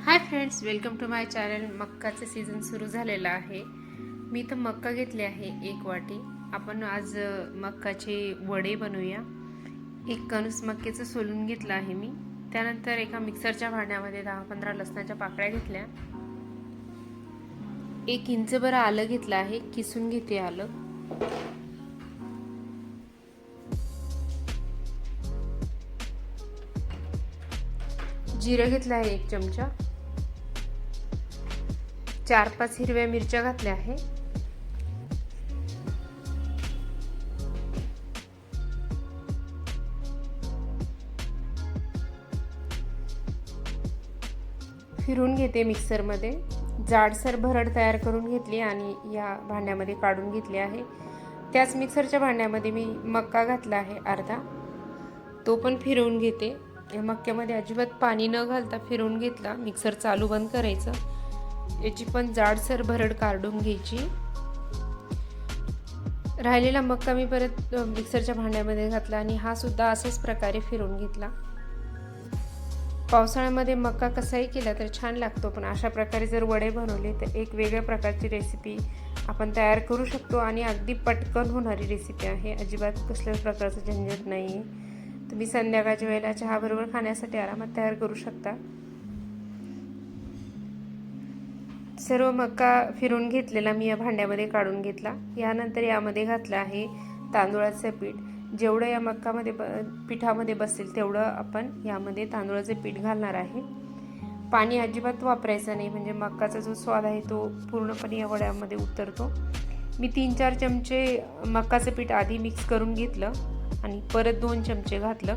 Hi friends welcome to my channel मक्काचे season सुरू झालेला आहे. मी तर मक्का घेतले आहे एक वाटी. आपण आज मक्काचे वडे बनवूया. एक कणूस मक्केचं सोलून घेतलं आहे मी. त्यानंतर एका मिक्सरच्या भांड्यामध्ये दहा पंधरा लसणाच्या पाकळ्या घेतल्या. एक इंचभर आलं घेतलं आहे. किसून घेते आलं. जिरं घेतलं आहे एक चमचा. चार पाच हिरव्या मिरच्या घातल्या आहे. फिरून घेते मिक्सरमध्ये. जाडसर भरड तयार करून घेतली आणि या भांड्यामध्ये काढून घेतली आहे. त्याच मिक्सरच्या भांड्यामध्ये मी मक्का घातला आहे अर्धा. तो पण फिरवून घेते. या मक्क्यामध्ये अजिबात पाणी न घालता फिरवून घेतला. मिक्सर चालू बंद करायचं. याची पण जाडसर भरड काढून घ्यायची. राहिलेला मक्का मी परत मिक्सरच्या भांड्यामध्ये घातला आणि हा सुद्धा अशाच प्रकारे फिरून घेतला. पावसाळ्यामध्ये मक्का कसाही केला तर छान लागतो पण अशा प्रकारे जर वडे बनवले तर एक वेगळ्या प्रकारची रेसिपी आपण तयार करू शकतो आणि अगदी पटकन होणारी रेसिपी आहे. अजिबात कसल्याच प्रकारचं झंझट नाही आहे तुम्ही संध्याकाळच्या वेळेला चहाबरोबर खाण्यासाठी आरामात तयार करू शकता. सर्व मका फिरून घेतलेला मी या भांड्यामध्ये काढून घेतला. यानंतर यामध्ये घातलं आहे तांदूळाचं पीठ. जेवढं या मक्कामध्ये ब पिठामध्ये बसेल तेवढं आपण यामध्ये तांदूळाचं पीठ घालणार आहे. पाणी अजिबात वापरायचं नाही म्हणजे मक्काचा जो स्वाद आहे तो पूर्णपणे या वड्यामध्ये उतरतो. मी तीन चार चमचे मक्काचं पीठ आधी मिक्स करून घेतलं आणि परत दोन चमचे घातलं.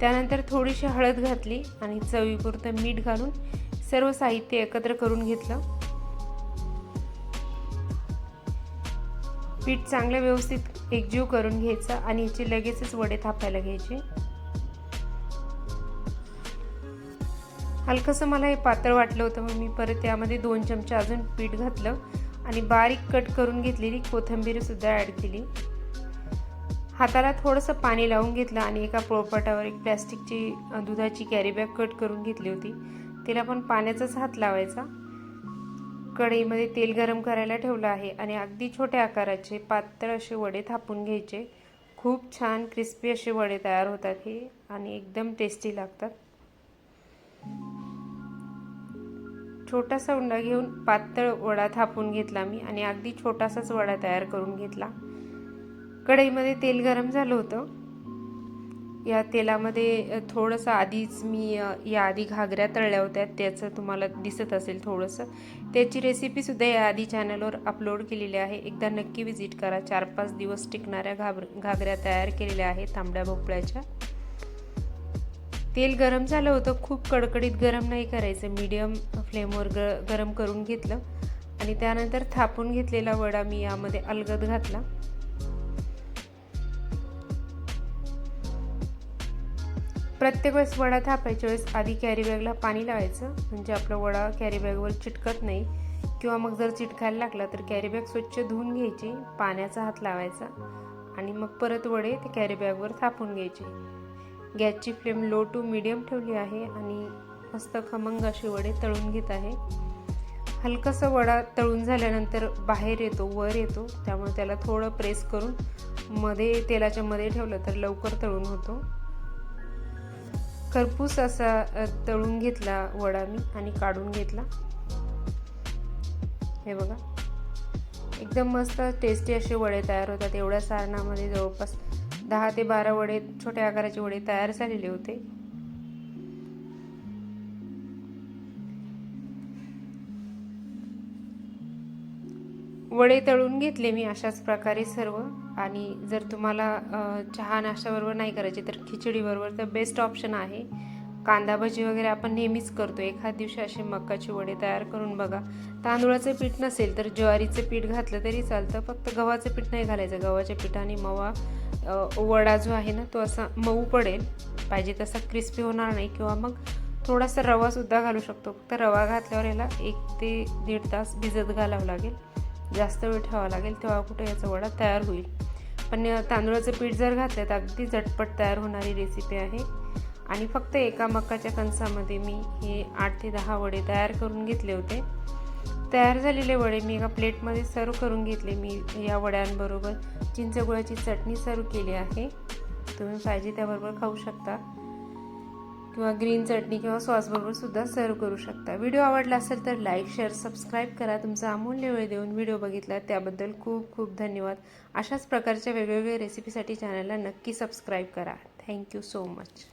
त्यानंतर थोडीशी हळद घातली आणि चवीपुरतं मीठ घालून सर्व साहित्य एकत्र करून घेतलं. पीठ चांगलं व्यवस्थित एकजीव करून घ्यायचं आणि याचे लगेचच वडे थापायला घ्यायचे. हलकंसं मला हे पातळ वाटलं होतं मग मी परत त्यामध्ये दोन चमचे अजून पीठ घातलं आणि बारीक कट करून घेतलेली कोथिंबीरसुद्धा ॲड केली. हाताला थोडंसं पाणी लावून घेतलं आणि एका पोळपाटावर एक प्लॅस्टिकची दुधाची कॅरीबॅग कट करून घेतली होती. तिला पण पाण्याचाच हात लावायचा. कढईमध्ये तेल गरम करायला ठेवलं आहे आणि अगदी छोट्या आकाराचे पातळ असे वडे थापून घ्यायचे. खूप छान क्रिस्पी असे वडे तयार होतात हे आणि एकदम टेस्टी लागतात. छोटासा उंडा घेऊन पातळ वडा थापून घेतला मी आणि अगदी छोटासाच वडा तयार करून घेतला. कढईमध्ये तेल गरम झालं होतं. या तेलामध्ये थोडंसं आधीच मी या आधी घागऱ्या तळल्या होत्या त्याचं तुम्हाला दिसत असेल थोडंसं. त्याची रेसिपीसुद्धा या आधी चॅनलवर अपलोड केलेली आहे. एकदा नक्की विजिट करा. चार पाच दिवस टिकणाऱ्या घाबर घागऱ्या तयार केलेल्या आहेत तांबड्या भोपळ्याच्या. तेल गरम झालं होतं. खूप कडकडीत गरम नाही करायचं. मीडियम फ्लेमवर ग गरम करून घेतलं. आणि त्यानंतर थापून घेतलेला वडा मी यामध्ये अलगद घातला. प्रत्येक वेळेस वडा थापायच्या वेळेस आधी कॅरीबॅगला पाणी लावायचं. म्हणजे आपला वडा कॅरीबॅगवर चिटकत नाही. किंवा मग जर चिटकायला लागला तर कॅरीबॅग स्वच्छ धुवून घ्यायची. पाण्याचा हात लावायचा. आणि मग परत वडे ते कॅरीबॅगवर थापून घ्यायचे. गॅसची फ्लेम लो टू मिडियम ठेवली आहे. आणि मस्त खमंग असे वडे तळून घेत आहे. हलकंसं वडा तळून झाल्यानंतर बाहेर येतो वर येतो. त्यामुळे त्याला थोडं प्रेस करून मध्ये तेलाच्या मध्ये ठेवलं तर लवकर तळून होतो. खरपूस असा तळून घेतला वडा मी आणि काढून घेतला. हे बघा. एकदम मस्त टेस्टी असे वडे तयार होतात. एवढ्या सारणामध्ये जवळपास दहा ते बारा वडे छोट्या आकाराचे वडे तयार झालेले होते. वडे तळून घेतले मी अशाच प्रकारे सर्व. आणि जर तुम्हाला चहा नाश्त्याबरोबर नाही करायची तर खिचडीबरोबर तर बेस्ट ऑप्शन आहे. कांदा भजी वगैरे आपण नेहमीच करतो. एखाद दिवशी असे मक्काचे वडे तयार करून बघा. तांदूळाचं पीठ नसेल तर ज्वारीचं पीठ घातलं तरी चालतं. फक्त गव्हाचं पीठ नाही घालायचं. गव्हाच्या पिठाने मवा वडा जो आहे ना तो असा मऊ पडेल. पाहिजे तसा क्रिस्पी होणार नाही किंवा मग थोडासा रवासुद्धा घालू शकतो. फक्त रवा घातल्यावर याला एक ते दीड तास भिजत घालावं लागेल. जास्त वेळ ठेवावा लागेल तेव्हा कुठे याचा वडा तयार होईल. पण तांदूळाचं पीठ जर घातलं तर अगदी झटपट तयार होणारी रेसिपी आहे. आणि फक्त एका मकाच्या कणसामध्ये मी हे आठ ते दहा वडे तयार करून घेतले होते. तयार झालेले वडे मी एका प्लेटमध्ये सर्व करून घेतले. मी या वड्यांबरोबर चिंचगुळाची चटणी सर्व केली आहे. तुम्ही पाहिजे त्याबरोबर खाऊ शकता. किंवा ग्रीन चटणी किंवा सॉसबरोबर सुद्धा सर्व करू शकता. व्हिडिओ आवडला असेल तर लाईक शेअर सबस्क्राईब करा. तुमचा अमूल्य वेळ देऊन व्हिडिओ बघितला त्याबद्दल खूप खूप धन्यवाद. अशाच प्रकारच्या वेगवेगळ्या रेसिपीसाठी चॅनलला नक्की सबस्क्राईब करा. Thank you so much